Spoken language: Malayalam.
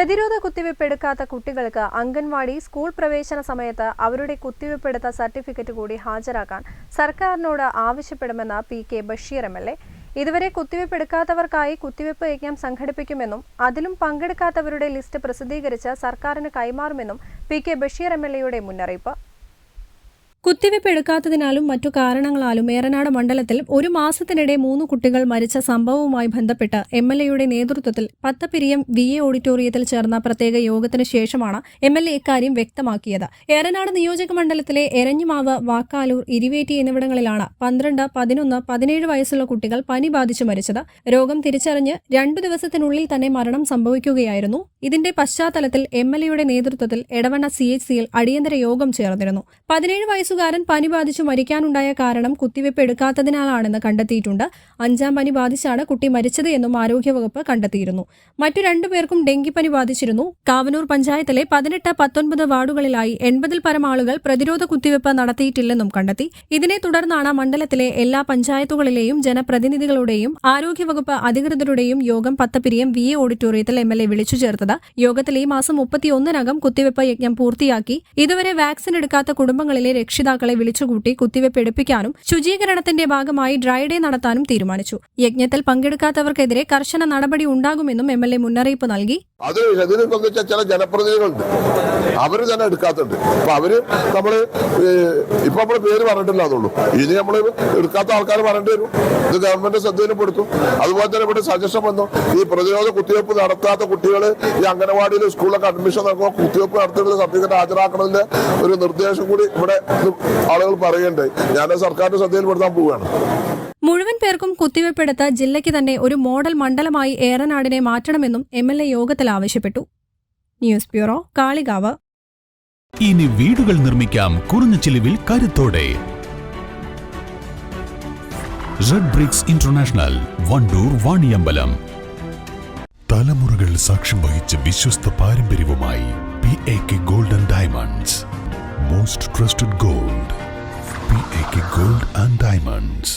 പ്രതിരോധ കുത്തിവയ്പ് എടുക്കാത്ത കുട്ടികൾക്ക് അംഗൻവാടി സ്കൂൾ പ്രവേശന സമയത്ത് അവരുടെ കുത്തിവയ്പ് എടുത്ത സർട്ടിഫിക്കറ്റ് കൂടി ഹാജരാക്കാൻ സർക്കാരിനോട് ആവശ്യപ്പെടുമെന്ന് P K Basheer M L A. ഇതുവരെ കുത്തിവയ്പ് എടുക്കാത്തവർക്കായി കുത്തിവയ്പ് യജ്ഞം സംഘടിപ്പിക്കുമെന്നും അതിലും പങ്കെടുക്കാത്തവരുടെ ലിസ്റ്റ് പ്രസിദ്ധീകരിച്ച് സർക്കാരിന് കൈമാറുമെന്നും P K Basheer M L എയുടെ മുന്നറിയിപ്പ്. കുത്തിവയ്പ് എടുക്കാത്തതിനാലും മറ്റു കാരണങ്ങളാലും ഏറനാട് മണ്ഡലത്തിൽ ഒരു മാസത്തിനിടെ മൂന്ന് കുട്ടികൾ മരിച്ച സംഭവവുമായി ബന്ധപ്പെട്ട് എം എൽ എയുടെ നേതൃത്വത്തിൽ പത്തപ്പിരിയം വി എ ഓഡിറ്റോറിയത്തിൽ ചേർന്ന പ്രത്യേക യോഗത്തിന് ശേഷമാണ് എം എൽ എ ഇക്കാര്യം വ്യക്തമാക്കിയത്. ഏറനാട് നിയോജക മണ്ഡലത്തിലെ എരഞ്ഞിമാവ് വാക്കാലൂർ ഇരിവേറ്റി എന്നിവിടങ്ങളിലാണ് പന്ത്രണ്ട് പതിനൊന്ന് പതിനേഴ് വയസ്സുള്ള കുട്ടികൾ പനി ബാധിച്ചു മരിച്ചത്. രോഗം തിരിച്ചറിഞ്ഞ് രണ്ടു ദിവസത്തിനുള്ളിൽ തന്നെ മരണം സംഭവിക്കുകയായിരുന്നു. ഇതിന്റെ പശ്ചാത്തലത്തിൽ എം എൽ എയുടെ നേതൃത്വത്തിൽ എടവണ്ണ സി എച്ച് സിയിൽ അടിയന്തര യോഗം ചേർന്നിരുന്നു. പതിനേഴ് വയസ്സുകാരൻ പനി ബാധിച്ചു മരിക്കാനുണ്ടായ കാരണം കുത്തിവയ്പ് എടുക്കാത്തതിനാലാണെന്ന് കണ്ടെത്തിയിട്ടുണ്ട്. അഞ്ചാം പനി ബാധിച്ചാണ് കുട്ടി മരിച്ചത് എന്നും ആരോഗ്യവകുപ്പ് കണ്ടെത്തിയിരുന്നു. മറ്റു രണ്ടുപേർക്കും ഡെങ്കിപ്പനി ബാധിച്ചിരുന്നു. കാവനൂർ പഞ്ചായത്തിലെ പതിനെട്ട് പത്തൊൻപത് വാർഡുകളിലായി എൺപതിൽ പരം ആളുകൾ പ്രതിരോധ കുത്തിവയ്പ് നടത്തിയിട്ടില്ലെന്നും കണ്ടെത്തി. ഇതിനെ തുടർന്നാണ് മണ്ഡലത്തിലെ എല്ലാ പഞ്ചായത്തുകളിലെയും ജനപ്രതിനിധികളുടെയും ആരോഗ്യവകുപ്പ് അധികൃതരുടെയും യോഗം പത്തപ്പിരിയം വി എ ഓഡിറ്റോറിയത്തിൽ എം എൽ എ വിളിച്ചു ചേർത്തത്. യോഗത്തിൽ ഈ മാസം മുപ്പത്തിയൊന്നിനകം കുത്തിവയ്പ് യജ്ഞം പൂർത്തിയാക്കി. ഇതുവരെ വാക്സിൻ എടുക്കാത്ത കുടുംബങ്ങളിലെ രക്ഷിതാക്കളെ വിളിച്ചുകൂട്ടി കുത്തിവയ്പ് എടുപ്പിക്കാനും ശുചീകരണത്തിന്റെ ഭാഗമായി ഡ്രൈ ഡേ നടത്താനും തീരുമാനിച്ചു. യജ്ഞത്തിൽ പങ്കെടുക്കാത്തവർക്കെതിരെ കർശന നടപടി ഉണ്ടാകുമെന്നും എ മുന്നറിയിപ്പ് നൽകി. അത് ഇതിനെ സംബന്ധിച്ച ചില ജനപ്രതിനിധികളുണ്ട്. അവർ തന്നെ എടുക്കാത്തുണ്ട് അപ്പൊ അവർ നമ്മൾ ഇപ്പൊ നമ്മൾ പേര് പറഞ്ഞിട്ടില്ല അതുള്ളൂ ഇനി നമ്മൾ എടുക്കാത്ത ആൾക്കാർ പറയേണ്ടി വരും. ഇത് ഗവൺമെന്റ് ശ്രദ്ധയിൽപ്പെടുത്തും. അതുപോലെ തന്നെ ഇവിടെ സജഷൻ വന്നു. ഈ പ്രതിരോധ കുത്തിവയ്പ്പ് നടത്താത്ത കുട്ടികൾ ഈ അംഗനവാടിയിൽ സ്കൂളിലൊക്കെ അഡ്മിഷൻ നടക്കുമ്പോൾ കുത്തിവയ്പ്പ് നടത്തിയിട്ട് സർട്ടിഫിക്കറ്റ് ഹാജരാക്കണതിന്റെ ഒരു നിർദ്ദേശം കൂടി ഇവിടെ ആളുകൾ പറയുന്നുണ്ട്. ഞാൻ സർക്കാരിന്റെ ശ്രദ്ധയിൽപ്പെടുത്താൻ പോവുകയാണ്. കുത്തിവയ്പ്പെടുത്ത് ജില്ലയ്ക്ക് തന്നെ ഒരു മോഡൽ മണ്ഡലമായി ഏറനാടിനെ മാറ്റണമെന്നും എം എൽ എ യോഗത്തിൽ ആവശ്യപ്പെട്ടു. News bureau Kalikavu. ഇനി വീടുകൾ നിർമ്മിക്കാം കുറഞ്ഞ ചിലവിൽ കരുത്തോടെ. Red bricks international Wandoor Vaniyambalam. തലമുറകൾ സാക്ഷ്യം വഹിച്ച വിശ്വസ്ത പാരമ്പര്യവുമായി P A K golden diamonds most trusted gold P A K gold and diamonds